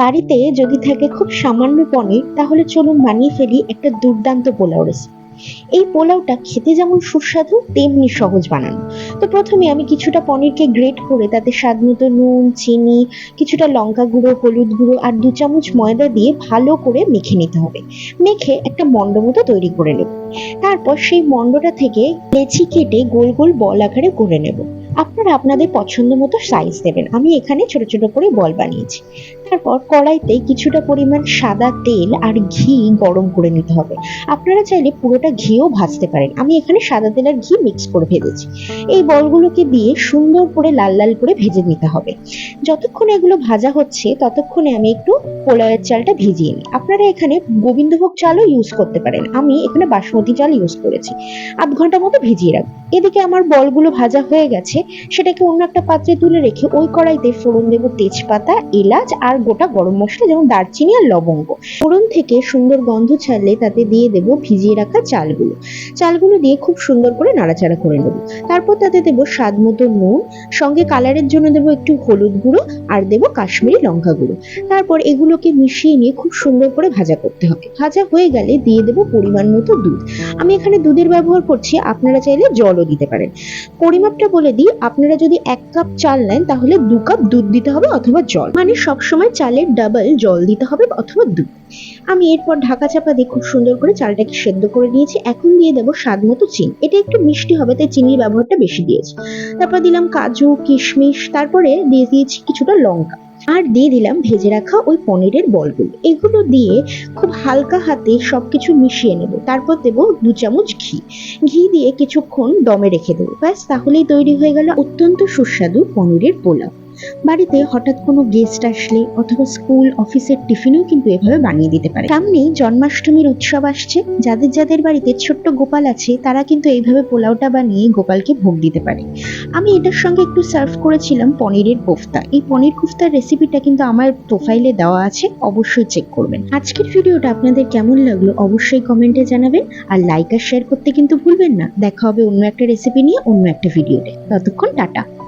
বাড়িতে যদি থাকে খুব সামান্য পনির, তাহলে চলুন বানিয়ে ফেলি একটা দুর্দান্ত পোলাও রেসিপি এই পোলাওটা খেতে যেমন সুস্বাদু, তেমনি সহজ বানানো। তো প্রথমে আমি কিছুটা পনিরকে গ্রেট করে তাতে স্বাদ মতো নুন, চিনি, কিছুটা লঙ্কা গুঁড়ো, হলুদ গুঁড়ো আর দু চামচ ময়দা দিয়ে ভালো করে মেখে নিতে হবে। মেখে একটা মন্ড মতো তৈরি করে নেব। তারপর সেই মন্ডটা থেকে লেচি কেটে গোল গোল বল আকারে করে নেব। আপনারা আপনাদের পছন্দ মতো সাইজ দেবেন। আমি এখানে ছোট ছোট করে বল বানিয়েছি। তারপর কড়াইতে কিছুটা পরিমাণ সাদা তেল আর ঘি গরম করে নিতে হবে। আপনারা চাইলে পুরোটা ঘিও ভাজতে পারেন। আমি এখানে সাদা তেল আর ঘি মিক্স করে ভেজেছি। এই বলগুলোকে দিয়ে সুন্দর করে লাল লাল করে ভেজে নিতে হবে। যতক্ষণ এগুলো ভাজা হচ্ছে, ততক্ষণে আমি একটু পোলাওয়ের চালটা ভিজিয়ে নিই। আপনারা এখানে গোবিন্দভোগ চালও ইউজ করতে পারেন। আমি এখানে বাসমতি চাল ইউজ করেছি। আধ ঘণ্টা মতো ভিজিয়ে রাখব। এদিকে আমার বলগুলো ভাজা হয়ে গেছে। সেটাকে অন্য একটা পাত্রে তুলে রেখে ওই কড়াইতে ফোড়ন দেবো তেজপাতা, এলাচ আর গোটা গরম মশলা, যেমন দারচিনি আর লবঙ্গ। ফোড়ন থেকে সুন্দর গন্ধ ছাড়লে তাতে দিয়ে দেবো ভিজিয়ে রাখা চালগুলো। চালগুলো দিয়ে খুব সুন্দর করে নাড়াচাড়া করে নেব। তারপর তাতে দেবো স্বাদ মতো নুন, সঙ্গে কালারের জন্য দেবো একটু হলুদ গুঁড়ো আর দেবো কাশ্মীরি লঙ্কা গুঁড়ো। তারপর এগুলোকে মিশিয়ে নিয়ে খুব সুন্দর করে ভাজা করতে হবে। ভাজা হয়ে গেলে দিয়ে দেবো পরিমাণ মতো দুধ। আমি এখানে দুধের ব্যবহার করছি, আপনারা চাইলে জলও দিতে পারেন। পরিমাপটা বলে দিই আপনারা যদি এক কাপ চাল নেন, তাহলে দু কাপ দুধ দিতে হবে অথবা জল। মানে সবসময় চালের ডাবল জল দিতে হবে অথবা দুধ। আমি এরপর ঢাকা চাপা দিয়ে খুব সুন্দর করে চালটাকে সেদ্ধ করে নিয়েছি। এখন দিয়ে দেবো স্বাদ মতো চিনি। এটা একটু মিষ্টি হবে, তাই চিনির ব্যবহারটা বেশি দিয়েছি। তারপর দিলাম কাজু, কিশমিশ, তারপরে দিয়ে দিয়েছি কিছুটা লঙ্কা। আর দিয়ে দিলাম ভেজে রাখা ওই পনিরের বলগুলো। এগুলো দিয়ে খুব হালকা হাতে সব কিছু মিশিয়ে নেব। তারপর দেব দু চামচ ঘি। ঘি দিয়ে কিছুক্ষণ দমে রেখে দেবো। ব্যাস, তাহলেই তৈরি হয়ে গেল অত্যন্ত সুস্বাদু পনিরের পোলাও। বাড়িতে হঠাৎ কোনো গেস্ট আসলে অথবা স্কুল অফিসের টিফিনেও কিন্তু এভাবে বানিয়ে দিতে পারে। সামনেই জন্মাষ্টমীর উৎসব আসছে। যাদের যাদের বাড়িতে ছোট্ট গোপাল আছে, তারা কিন্তু এইভাবে পোলাওটা বানিয়ে গোপালকে ভোগ দিতে পারে। আমি এটার সঙ্গে একটু সার্ভ করেছিলাম পনিরের কোফতা। এই পনির কোফতার রেসিপিটা কিন্তু আমার প্রোফাইলে দেওয়া আছে, অবশ্যই চেক করবেন। আজকের ভিডিওটা আপনাদের কেমন লাগল অবশ্যই কমেন্টে জানাবেন। আর লাইক আর শেয়ার করতে কিন্তু ভুলবেন না। দেখা হবে অন্য একটা রেসিপি নিয়ে অন্য একটা ভিডিওতে ততক্ষণ টাটা।